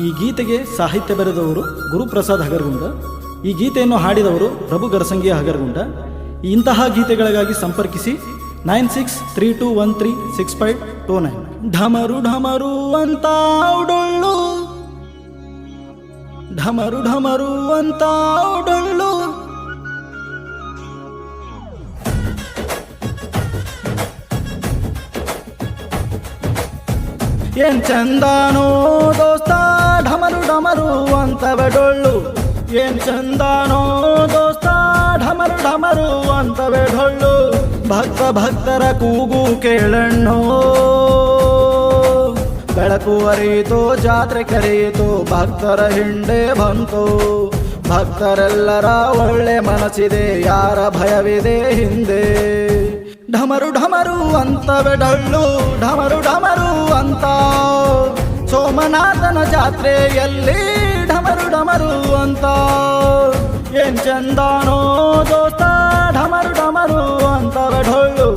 ಈ ಗೀತೆಗೆ ಸಾಹಿತ್ಯ ಬರೆದವರು ಗುರುಪ್ರಸಾದ್ ಹಗರ್ಗುಂಡ ಈ ಗೀತೆಯನ್ನು ಹಾಡಿದವರು ಪ್ರಭು ಗರಸಂಗಿ ಹಗರ್ಗುಂಡ ಇಂತಹ ಗೀತೆಗಳಿಗಾಗಿ ಸಂಪರ್ಕಿಸಿ nine six three two one three six five two nine. ಢಮರು ಢಮರು ಅಂತ ಡೊಳ್ಳು ಢಮರು ಢಮರು ಅಂತ ಡೊಳ್ಳು ಏನ್ ಚಂದಾನೋ ದೋಸ್ತ? ಅಂತವ ಅಂತವೆ ಡೊಳ್ಳು ಏನ್ ಚಂದಾನೋ ದೋಸ್ತ ಢಮರು ಢಮರು ಅಂತವೆ ಡೊಳ್ಳು ಭಕ್ತ ಭಕ್ತರ ಕೂಗು ಕೇಳಣ್ಣೋ. ಬೆಳಕು ಅರಿಯಿತು, ಜಾತ್ರೆ ಕರೆಯಿತು, ಭಕ್ತರ ಹಿಂಡೆ ಬಂತು. ಭಕ್ತರೆಲ್ಲರ ಒಳ್ಳೆ ಮನಸ್ಸಿದೆ, ಯಾರ ಭಯವಿದೆ ಹಿಂದೆ. ಢಮರು ಢಮರು ಅಂತವೆ ಡೊಳ್ಳು ಢಮರು ಢಮರು ಅಂತ. ಸೋಮನಾಥನ ಜಾತ್ರೆಯಲ್ಲಿ ಢಮರು ಢಮರು ಅಂತ. ಏನ್ ಚಂದಾನೋ ದೋಸ್ತ, ಢಮರು ಢಮರು ಅಂತ ಡೊಳ್ಳು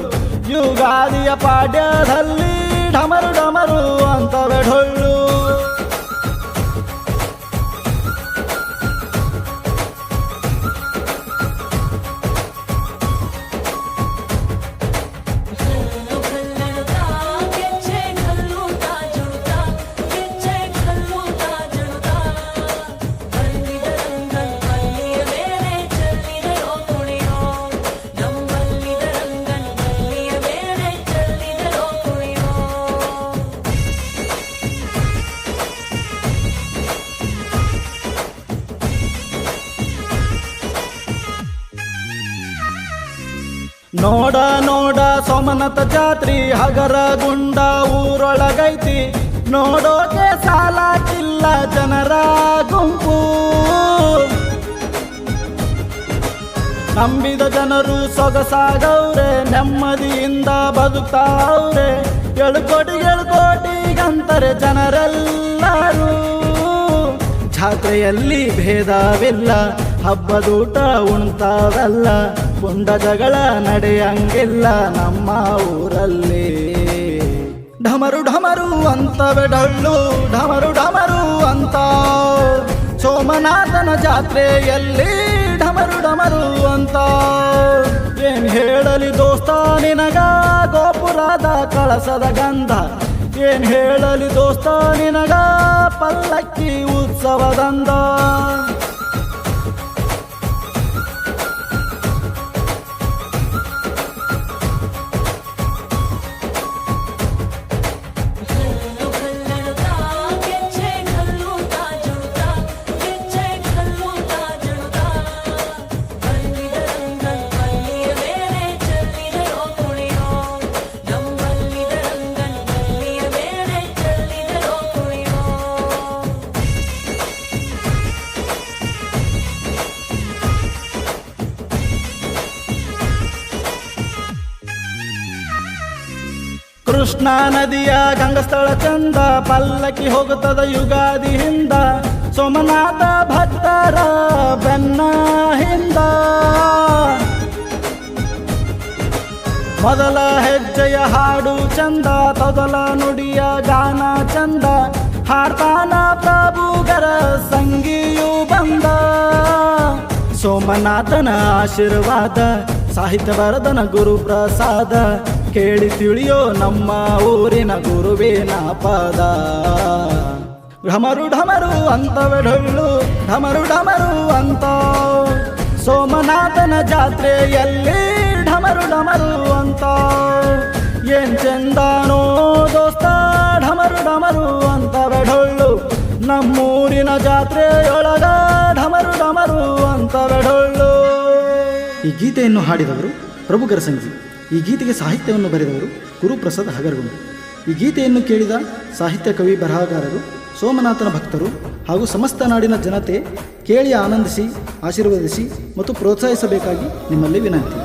ಯುಗಾದಿಯ ಪಾಡ್ಯದಲ್ಲಿ ಢಮರು ಢಮರು ಅಂತ ಡೊಳ್ಳು ನೋಡ ನೋಡ ಸೋಮನಾಥ ಜಾತ್ರಿ ಹಗರ ಗುಂಡ ಊರೊಳಗೈತಿ. ನೋಡೋಕೆ ಸಾಲಾಕಿಲ್ಲ ಜನರ ಗುಂಪು. ನಂಬಿದ ಜನರು ಸೊಗಸಾಗವ್ರೆ ನೆಮ್ಮದಿಯಿಂದ ಬದುಕ್ತಾವ್ರೆ. ಎಳ್ಕೋಟಿ ಎಳ್ಕೋಟಿಗಂತಾರೆ ಜನರೆಲ್ಲರೂ. ಜಾತ್ರೆಯಲ್ಲಿ ಭೇದವಿಲ್ಲ, ಹಬ್ಬದೂಟ ಉಣ್ತಾವಲ್ಲ ಕುಂಡ ಜಗಳ ನಡೆಯಂಗಿಲ್ಲ ನಮ್ಮ ಊರಲ್ಲಿ. ಢಮರು ಢಮರು ಅಂತವೆ ಡಳ್ಳು, ಢಮರು ಢಮರು ಅಂತ. ಸೋಮನಾಥನ ಜಾತ್ರೆಯಲ್ಲಿ ಢಮರು ಢಮರು ಅಂತ. ಏನ್ ಹೇಳಲಿ ದೋಸ್ತ ನಿನಗ, ಗೋಪುರದ ಕಳಸದ ಗಂಧ. ಏನ್ ಹೇಳಲಿ ದೋಸ್ತ ನಿನಗ ಪಲ್ಲಕ್ಕಿ ಉತ್ಸವದಂದ ಕೃಷ್ಣ ನದಿಯ ಗಂಗಸ್ಥಳ ಚಂದ, ಪಲ್ಲಕ್ಕಿ ಹೋಗುತ್ತದ ಯುಗಾದಿ ಹಿಂದ ಸೋಮನಾಥ ಭಕ್ತರ ಬೆನ್ನ ಹಿಂದ ಮೊದಲ ಹೆಜ್ಜೆಯ ಹಾಡು ಚಂದ, ತೊದಲ ನುಡಿಯ ಗಾನ ಚಂದ. ಹಾಡ್ತಾನ ಪ್ರಭುಗರ ಸಂಗಿಯು ಬಂದ. ಸೋಮನಾಥನ ಆಶೀರ್ವಾದ, ಸಾಹಿತ್ಯ ಬರದನ ಗುರು ಪ್ರಸಾದ ಕೇಳಿ ತಿಳಿಯೋ ನಮ್ಮ ಊರಿನ ಗುರುವಿನ ಪದ. ಢಮರು ಢಮರು ಅಂತವೆ ಡೊಳ್ಳು ಢಮರು ಢಮರು ಅಂತ. ಸೋಮನಾಥನ ಜಾತ್ರೆಯಲ್ಲಿ ಢಮರು ಢಮರು ಅಂತ. ಏನ್ ಚಂದಾನೋ ದೋಸ್ತ, ಢಮರು ಢಮರು ಅಂತವೆ ಡೊಳ್ಳು ನಮ್ಮೂರಿನ ಜಾತ್ರೆಯೊಳಗ ಢಮರು ಢಮರು ಅಂತವೆ ಡೊಳ್ಳು ಈ ಗೀತೆಯನ್ನು ಹಾಡಿದವರು ಪ್ರಭುಕರ ಗರಸಂಗಿ ಈ ಗೀತೆಗೆ ಸಾಹಿತ್ಯವನ್ನು ಬರೆದವರು ಗುರುಪ್ರಸಾದ್ ಹಗರ್ಗುಂಡು. ಈ ಗೀತೆಯನ್ನು ಕೇಳಿದ ಸಾಹಿತ್ಯ ಕವಿ ಬರಹಗಾರರು, ಸೋಮನಾಥನ ಭಕ್ತರು ಹಾಗೂ ಸಮಸ್ತ ನಾಡಿನ ಜನತೆ ಕೇಳಿ ಆನಂದಿಸಿ, ಆಶೀರ್ವದಿಸಿ ಮತ್ತು ಪ್ರೋತ್ಸಾಹಿಸಬೇಕಾಗಿ ನಿಮ್ಮಲ್ಲಿ ವಿನಂತಿ.